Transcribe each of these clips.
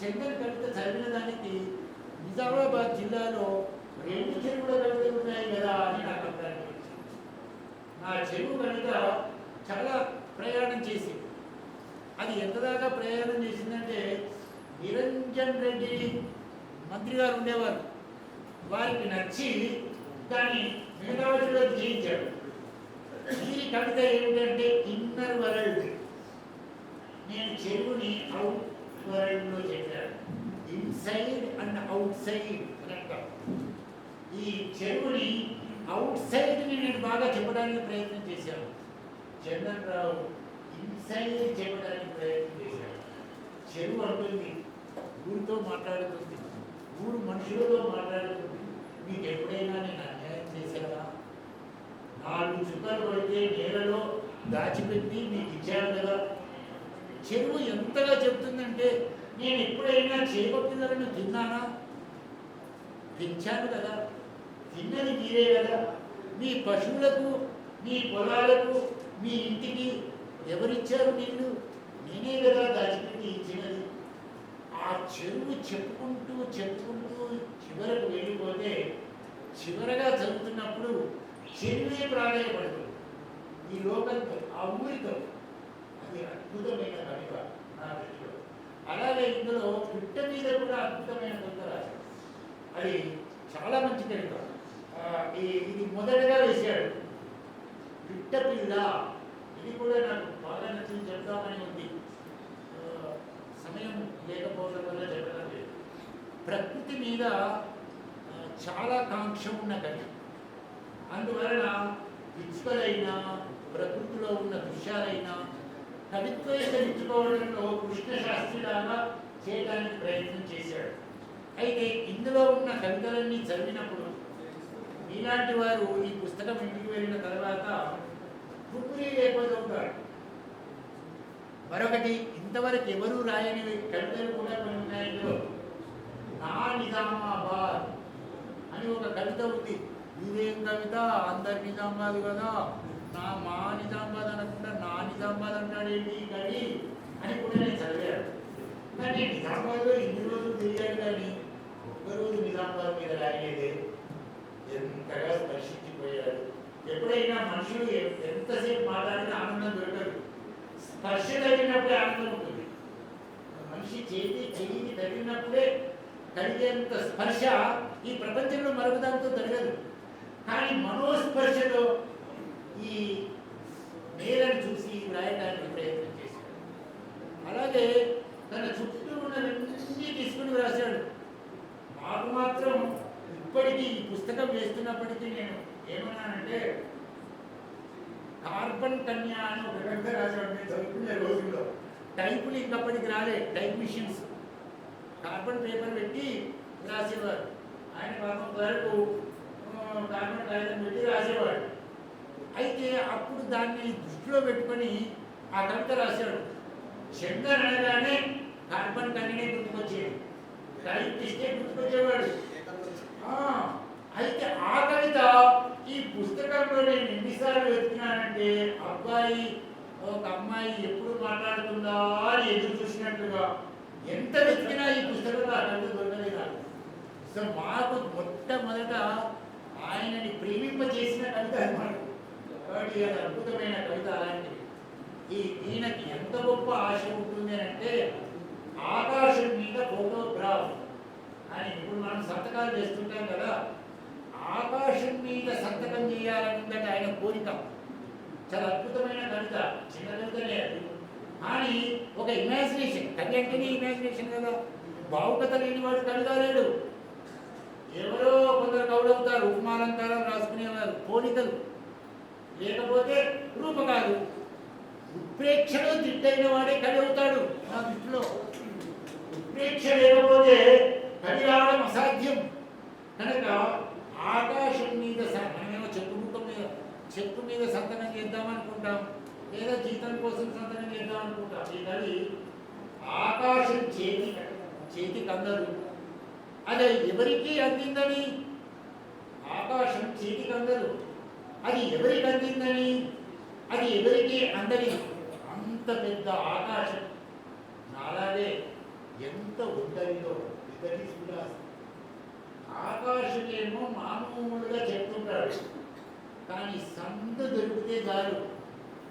చందన్ కవిత చదివిన దానికి నిజామాబాద్ జిల్లాలో రెండు చెరువుల కవితలు ఉన్నాయి కదా అని నాకు అభిప్రాయం వచ్చింది. నా చెరువు కనుక చాలా ప్రయాణం చేసింది. అది ఎంతదాకా ప్రయాణం చేసిందంటే నిరంజన్ రెడ్డి మంత్రి గారు ఉండేవారు. వారికి నచ్చి దాన్ని మేధావతిలో చేయించాడు ఈ కవిత ఏమిటంటే ఇన్నర్ వరల్డ్. నేను చెరువుని అవుట్ వరల్డ్లో చెప్పాను ఇన్సైడ్ అండ్ అవుట్ సైడ్ అని అంటాం ఈ చెరువుని అవుట్ సైడ్ని నేను బాగా చెప్పడానికి ప్రయత్నం చేశాను. చందన్ రావు ఇన్సైడ్ చెప్పడానికి ప్రయత్నం చేశాడు. చెరువు అంటుంది ఊరితో మాట్లాడుతుంది. ఊరు మనుషులతో మాట్లాడుతుంది. మీకు ఎప్పుడైనా నేను అన్యాయం చేశానా? నాలుగు చుక్కలు పడితే నేలలో దాచిపెట్టి మీకు ఇచ్చాను కదా. చెరువు ఎంతగా చెప్తుందంటే నేను ఎప్పుడైనా చేప పిల్లలను తిన్నానా? పెంచాను కదా తిన్నది మీరే కదా. మీ పశువులకు మీ పొలాలకు మీ ఇంటికి ఎవరిచ్చారు నీళ్ళు నేనే కదా దాచిపెట్టి ఇచ్చినది. ఆ చెరువు చెప్పుకుంటూ చెప్పుకుంటూ చివరకు వెళ్ళిపోతే చివరగా చదువుతున్నప్పుడు చెరువే ప్రాణయపడుతుంది. ఈ లోకంతో ఆ ఊరితో అద్భుతమైన కవిత నా దృష్టిలో అలాగే ఇందులో పిట్ట మీద కూడా అద్భుతమైన కవిత రాశాడు. అది చాలా మంచి కవిత. ఇది మొదటగా వేశాడు. పిట్ట పిల్ల ఇది కూడా నాకు బాగా నచ్చింది చెప్తామని ఉంది. సమయం లేకపోవడం వల్ల చెప్పడం లేదు. ప్రకృతి మీద చాలా కాంక్ష ఉన్న కవి. అందువలన పిచ్చుకలైనా ప్రకృతిలో ఉన్న దృశ్యాలైనా కవిత్వీకరించుకోవడంలో కృష్ణ శాస్త్రిలాగా చేయడానికి ప్రయత్నం చేశాడు. అయితే ఇందులో ఉన్న కవితలన్నీ చదివినప్పుడు ఇలాంటి వారు ఈ పుస్తకం ఇంటికి వెళ్ళిన తర్వాత కుక్కురి లేకపోతాడు మరొకటి ఇంతవరకు ఎవరూ రాయని కవితలు కూడా కొన్ని ఉన్నాయి నా నిజామాబాద్ అని ఒక కవిత ఉంది. ఇదేం కవిత? అందరి నిజామాబాద్ కదా. నా మా నిజామాబాద్ అనకుండా నా నిజామాబాద్ ఏంటి కానీ అని కూడా నేను చదివాను కానీ నిజామాబాద్లో ఇన్ని రోజులు తిరిగాడు కానీ ఒక్కరోజు నిజామాబాద్ మీద రాయలేదే. ఎంతగా స్పర్శించిపోయాడు ఎప్పుడైనా మనుషులు ఎంతసేపు మాట్లాడినా ఆనందం దొరకదు. స్పర్శ తగినప్పుడే ఆనందం ఉంటుంది. మనిషి చేతి చెయ్యికి తగినప్పుడే కలిగేంత స్పర్శ ఈ ప్రపంచంలో మరొక దానితో జరగదు. కానీ మనోస్పర్శలో ఈ నేలను చూసి వ్రాయడానికి ప్రయత్నం చేశాడు. అలాగే తన చుట్టూ ఉన్నవన్నీ తీసుకుని వ్రాశాడు. నాకు మాత్రం ఇప్పటికీ ఈ పుస్తకం వేస్తున్నప్పటికీ నేను ఏమన్నానంటే కార్బన్ కన్యా అని ఒక కవిత రాశాడు. నేను చదువుకునే రోజుల్లో టైపులు ఇంకప్పటికి రాలే టైప్ మిషన్స్. కార్బన్ పేపర్ పెట్టి రాసేవారు. ఆయన పాపం వరకు కార్బన్ కాగితం పెట్టి రాసేవాడు. అయితే అప్పుడు దాన్ని దృష్టిలో పెట్టుకొని ఆ కవిత రాశాడు. శంకర్ అనగానే కార్బన్ కన్యనే గుర్తుకొచ్చేది. కవిత ఇస్తే గుర్తుకొచ్చేవాడు. ఆ, అయితే ఆ కవిత ఈ పుస్తకంలో నేను ఎన్నిసార్లు వెతుకున్నానంటే అబ్బాయి ఒక అమ్మాయి ఎప్పుడు మాట్లాడుతుందా అని ఎదురు చూసినట్టుగా. ఎంత వెతికినా ఈ పుస్తకంలో ఆ కవిత దొరకలేదు? నాకు సో మాకు మొట్టమొదట ఆయనని ప్రేమింపజేసిన కవిత అనమాట కాబట్టి అది అద్భుతమైన కవిత అలాంటిది. ఈ ఈయనకి ఎంత గొప్ప ఆశ ఉంటుంది అంటే ఆకాశం మీద ఫోటోగ్రాఫ్ అని ఇప్పుడు మనం సంతకాలు చేస్తుంటాం కదా ఆకాశం మీద సంతకం చేయాలని ఆయన కోరిక. చాలా అద్భుతమైన కవిత చిన్న కవితనే అది. కానీ ఒక ఇమాజినేషన్ కవి అంటేనే ఇమాజినేషన్ కదా. భావుకత లేని వాడు కవి కాలేడు ఎవరో కొందరు కవులవుతారు ఉపమాలంకారం రాసుకునేవారు పోలికలు. లేకపోతే రూపకాలు ఉత్ప్రేక్షలో దిట్టైన వాడే కవి అవుతాడు. నా దృష్టిలో ఉత్ప్రేక్ష లేకపోతే కవి రావడం అసాధ్యం. కనుక ఆకాశం మీద మనమేమో చెట్టు ముఖం మీద చెట్టు మీద సంతనం చేద్దాం అనుకుంటాం లేదా జీతం కోసం సంతనం చేద్దాం అనుకుంటాం ఈ కవి ఆకాశం చేతి చేతికి కందరు. అదే ఎవరికి అందిందని? ఆకాశం చేతికి కందరు. అది ఎవరికి అందిందని? అది ఎవరికి అందని? అంత పెద్ద ఆకాశం. నాలాగే ఎంత ఉందనిదో ఇతని సులాస్ ఆకాశకేమో మామూలుగా చెప్తుంటాడు. కానీ సంత దొరికితే చాలు.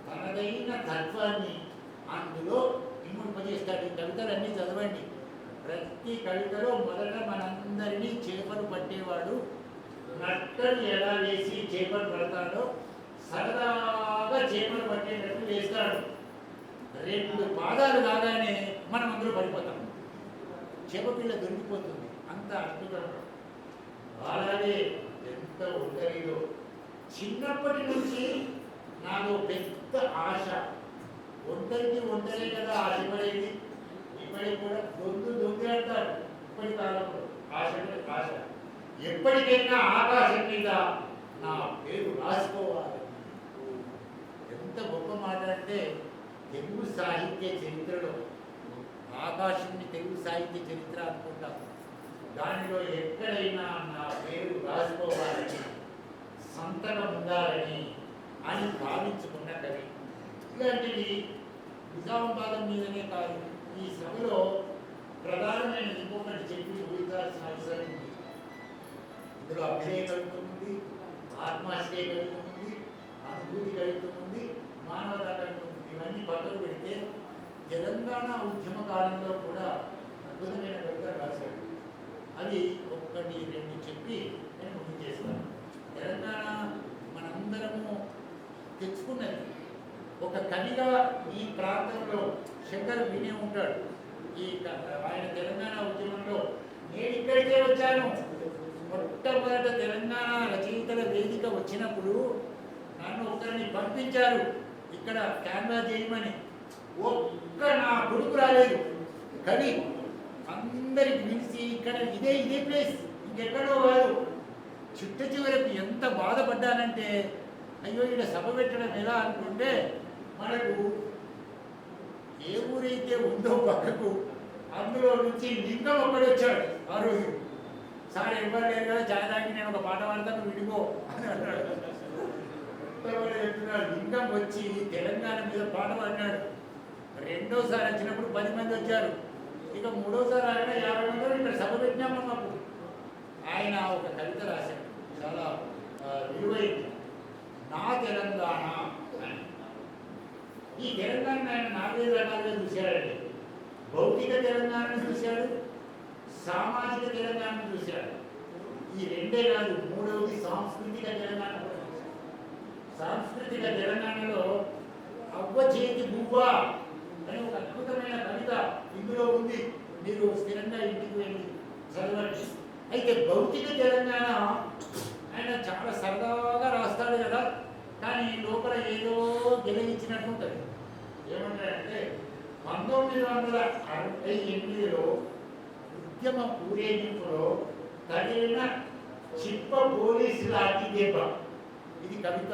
తనదైన తత్వాన్ని అందులో ఇముడిపజేస్తాడు ఈ కవితలన్నీ చదవండి. ప్రతి కవితలో మొదట మనందరినీ చేపలు పట్టేవాడు నట్టలు ఎలా వేసి చేపలు పడతాడో సరదాగా చేపలు పట్టేటట్టు వేస్తాడు. రెండు పాదాలు కాగానే మనం అందరూ పడిపోతాం. చేపపిల్ల దొరికిపోతుంది. అంత అద్భుతం. అలాగే ఎంత ఒంటరిలో చిన్నప్పటి నుంచి నాకు పెద్ద ఆశ. ఒంటరికి ఒంటరే కదా ఆశపడేది. ఇప్పటికి కూడా దొందు దొంగి అంటారు. ఇప్పటి కాలంలో ఆశ ఆశ. ఎప్పటికైనా ఆకాశం మీద నా పేరు రాసుకోవాలి. ఎంత గొప్ప మాట అంటే తెలుగు సాహిత్య చరిత్రలో ఆకాశంని తెలుగు సాహిత్య చరిత్ర అనుకుంటాం. దానిలో ఎక్కడైనా నా పేరు రాసుకోవాలని సంతకం ఉండాలని అని భావించుకున్న కవి. ఇలాంటివి నిజామాబాదం మీదనే కాదు ఈ సభలో ప్రధానమైన ఇంకొకటి చెప్పి అందులో అభినయం కలుగుతుంది ఉంది ఆత్మాశ్రయ ఉంది అనుభూతి కలుగుతుంది మానవత కలుగుతుంది. ఇవన్నీ పక్కన పెడితే తెలంగాణ ఉద్యమ కాలంలో కూడా అద్భుతమైన కవిత రాశాడు. అది ఒక్కటి రెండు చెప్పి నేను ముందు చేస్తాను. తెలంగాణ మనందరము తెచ్చుకున్నది. ఒక కవిగా ఈ ప్రాంతంలో శంకర్ వినే ఉంటాడు. ఈ ఆయన తెలంగాణ ఉద్యమంలో నేను ఇక్కడికే వచ్చాను. మొట్టమొదట తెలంగాణ రచయితల వేదిక వచ్చినప్పుడు నన్ను ఒకరిని పంపించారు. ఇక్కడ కెమెరా చేయమని. ఒక్క నా కొడుకు రాలేదు. కవి అందరికి పిలిచి ఇక్కడ ఇదే ఇదే ప్లేస్ ఇంకెక్కడో వారు. చిట్ట చివరకు ఎంత బాధపడ్డానంటే అయ్యో ఇక్కడ సభ పెట్టడం ఎలా అనుకుంటే మనకు ఏ ఊరైతే ఉందో పక్కకు అందులో నుంచి లింగం ఒక్కడు వచ్చాడు ఆ రోజు. సార్ ఎవరు లేరు కదా చాయ్ తాగి నేను ఒక పాట పాడతాను విడిపో అని అన్నాడు చెప్తున్నాడు లింగం వచ్చి తెలంగాణ మీద పాట పాడినాడు. రెండోసారి వచ్చినప్పుడు పది మంది వచ్చారు. ఇక మూడోసారి ఆయన యాభై మంది ఇక్కడ సభ పెట్టినాము మాకు ఆయన ఒక కవిత రాశాడు చాలా విలువైంది నా తెలంగాణ ఈ తెలంగాణ ఆయన నాలుగైదు రకాలుగా చూశాడండి. భౌతిక తెలంగాణను చూశాడు సామాజిక తెలంగాణను చూశారు. ఈ రెండే కాదు మూడవది సాంస్కృతిక తెలంగాణ సాంస్కృతిక తెలంగాణలో అవ్వ చేతి బువ్వ అని ఒక అద్భుతమైన కవిత ఇందులో ఉంది. మీరు స్థిరంగా ఇంటికి వెళ్ళి చదవండి. అయితే భౌతిక తెలంగాణ ఆయన చాలా సరదాగా రాస్తాడు కదా. కానీ లోపల ఏదో గెలిగించినట్టు ఉంటుంది. ఏమంటారంటే పంతొమ్మిది వందల అరవై ఎనిమిదిలో ఉద్యమ ఊరేగింపులో తగిలిన చిప్ప పోలీసు లాఠీ దెబ్బ ఇది కవిత.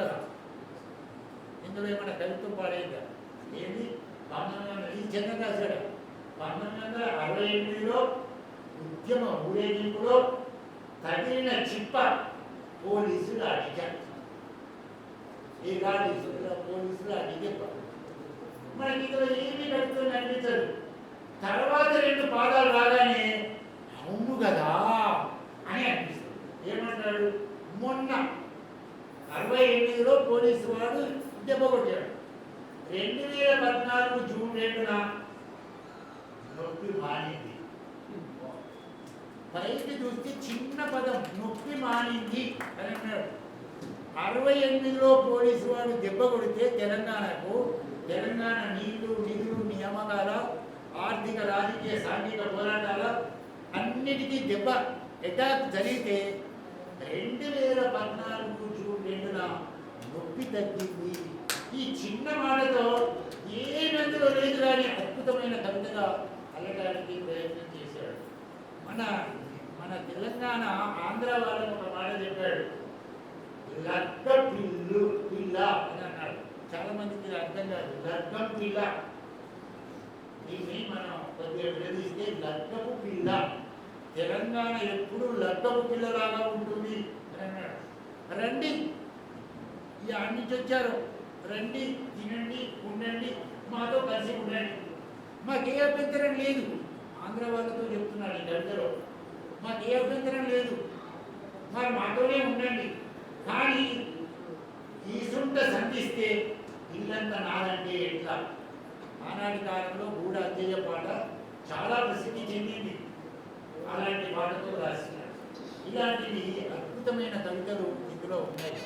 ఇందులో ఏమైనా కవిత్వం పాడేదా? ఏది? పంతొమ్మిది వందల ఈ చిన్న రాశాడు పంతొమ్మిది వందల అరవై ఎనిమిదిలో ఉద్యమ ఊరేగింపులో తగిలిన చిప్ప పోలీసులు అడిగారు ఈ గాడి పోలీసులు అది మనకి ఇందులో ఏమీ కవిత్వం కనిపించదు? తర్వాత రెండు పాదాలు రాగానే అవును కదా అని అనిపిస్తుంది. ఏమంటాడు? మొన్న అరవై ఎనిమిదిలో పోలీసు వాడు దెబ్బ కొట్టాడు. రెండు వేల పద్నాలుగు జూన్ రెండున నొప్పి మానింది పైకి చూస్తే చిన్న పదం నొప్పి మానింది అని అన్నాడు అరవై ఎనిమిదిలో పోలీసు వాడు దెబ్బ కొడితే తెలంగాణకు తెలంగాణ నీళ్ళు నిధులు నియామకాల ఆర్థిక రాజకీయ సాంఘిక పోరాటాల అన్నిటికీ దెబ్బ. అటాక్ జరిగితే రెండు వేల పద్నాలుగు జూన్ రెండున నొప్పి తగ్గింది. ఈ చిన్న మాటతో ఏ మందులో లేదు కానీ అద్భుతమైన కవితగా అల్లడానికి ప్రయత్నం చేశాడు. మన మన తెలంగాణ ఆంధ్ర వాళ్ళని ఒక మాట చెప్పాడు. లగ్గ పిల్లు పిల్ల అని అన్నాడు. చాలా మందికి అర్థం కాదు. లగ్గం పిల్ల దీన్ని మనం కొద్దిగా విడదీస్తే లగ్గపు పిల్ల తెలంగాణ ఎప్పుడు లడ్డపు పిల్లలాగా ఉంటుంది అని అన్నాడు. రండి. ఈ నుంచి వచ్చారు రండి తినండి ఉండండి మాతో కలిసి ఉండండి. మాకే అభ్యంతరం లేదు. ఆంధ్ర వాళ్ళతో చెప్తున్నాడు ఈ కవితలో మాకు ఏ అభ్యంతరం లేదు. మరి మాతోనే ఉండండి. కానీ ఈసుంట సంధిస్తే ఇల్లంతా నాదంటే ఎట్లా? ఆనాటి కాలంలో గూడ అద్దెయ్య పాట చాలా ప్రసిద్ధి చెందింది. అలాంటి పాటతో రాసినారు. ఇలాంటివి అద్భుతమైన కవితలు ఇందులో ఉన్నాయి.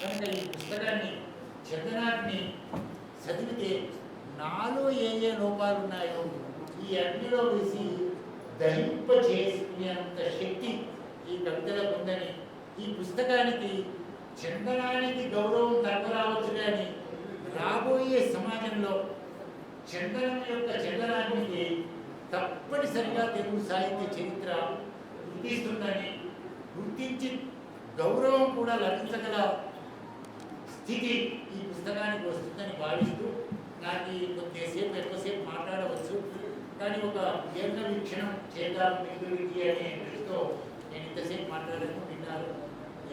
కనుక ఈ పుస్తకాన్ని చందనాన్ని చదివితే నాలో ఏ ఏ లోపాలు ఉన్నాయో ఈ అగ్నిలో వేసి దహింప చేసుకునేంత శక్తి ఈ కవితలకు ఉందని ఈ పుస్తకానికి చందనానికి గౌరవం తగ్గరావచ్చు కానీ రాబోయే సమాజంలో చందనం యొక్క చందనానికి తప్పనిసరిగా తెలుగు సాహిత్య చరిత్ర గుర్తిస్తుందని గుర్తించి గౌరవం కూడా లభించగల స్థితి ఈ పుస్తకానికి వస్తుందని భావిస్తూ నాకు కొద్దిసేపు ఎక్కువసేపు మాట్లాడవచ్చు. కానీ ఒక దీర్ఘ వీక్షణం చేద్దాం మిత్రుడికి అనే దృష్టితో నేను ఇంతసేపు మాట్లాడను విన్నారు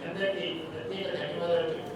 అందరికీ ప్రత్యేక ధన్యవాదాలు.